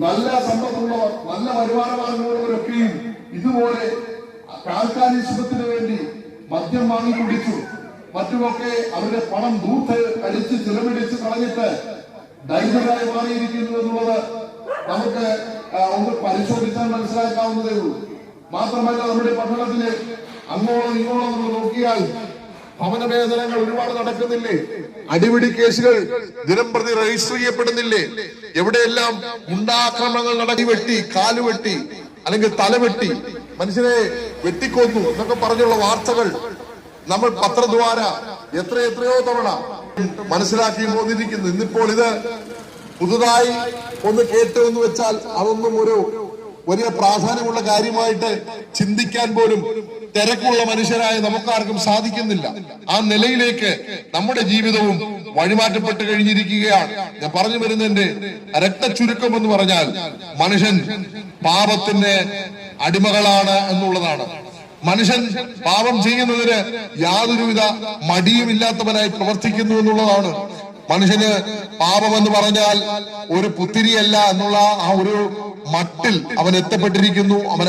നല്ല സമ്പത്തുള്ളവർ നല്ല വരുമാന മാർഗങ്ങളുള്ളവരൊക്കെയും ഇതുപോലെ താൽക്കാലികത്തിന് വേണ്ടി മദ്യം വാങ്ങി കുടിച്ചു. മറ്റുമൊക്കെ അവരുടെ പണം ദൂത്ത് കഴിച്ച് ചിലവിടിച്ച് കളഞ്ഞിട്ട് ദൈവരായി മാറിയിരിക്കുന്നു എന്നുള്ളത് നമുക്ക് ഒന്ന് പരിശോധിച്ചാൽ മനസ്സിലാക്കാവുന്നതേ ഉള്ളൂ. മാത്രമല്ല നമ്മുടെ പട്ടണത്തിൽ അങ്ങോളം ഇങ്ങോളം നമ്മൾ നോക്കിയാൽ ഭവന വേദനകൾ ഒരുപാട് നടക്കുന്നില്ലേ? അടിപിടി കേസുകൾ ദിനം പ്രതി രജിസ്റ്റർ ചെയ്യപ്പെടുന്നില്ലേ? എവിടെയെല്ലാം ഗുണ്ടാക്രമണങ്ങൾ നടത്തി വെട്ടി കാലുവെട്ടി അല്ലെങ്കിൽ തലവെട്ടി മനുഷ്യരെ വെട്ടിക്കൊന്നു എന്നൊക്കെ പറഞ്ഞുള്ള വാർത്തകൾ നമ്മൾ പത്രദ്വാര എത്ര എത്രയോ തവണ മനസ്സിലാക്കി പോന്നിരിക്കുന്നു ഇന്നിപ്പോൾ ഇത് പുതുതായി ഒന്ന് കേട്ടു എന്ന് വെച്ചാൽ അതൊന്നും ഒരു വലിയ പ്രാധാന്യമുള്ള കാര്യമായിട്ട് ചിന്തിക്കാൻ പോലും തിരക്കുള്ള മനുഷ്യരായ നമുക്കാർക്കും സാധിക്കുന്നില്ല. ആ നിലയിലേക്ക് നമ്മുടെ ജീവിതവും വഴിമാറ്റപ്പെട്ട് കഴിഞ്ഞിരിക്കുകയാണ്. ഞാൻ പറഞ്ഞു വരുന്നതിന്റെ രക്തചുരുക്കം എന്ന് പറഞ്ഞാൽ മനുഷ്യൻ പാപത്തിന്റെ അടിമകളാണ് എന്നുള്ളതാണ്. മനുഷ്യൻ പാപം ചെയ്യുന്നതിന് യാതൊരുവിധ മടിയുമില്ലാത്തവനായി പ്രവർത്തിക്കുന്നു എന്നുള്ളതാണ്. മനുഷ്യന് പാപം എന്ന് പറഞ്ഞാൽ ഒരു പുത്തിരിയല്ല എന്നുള്ള ആ ഒരു മട്ടിൽ അവൻ എത്തപ്പെട്ടിരിക്കുന്നു. അവൻ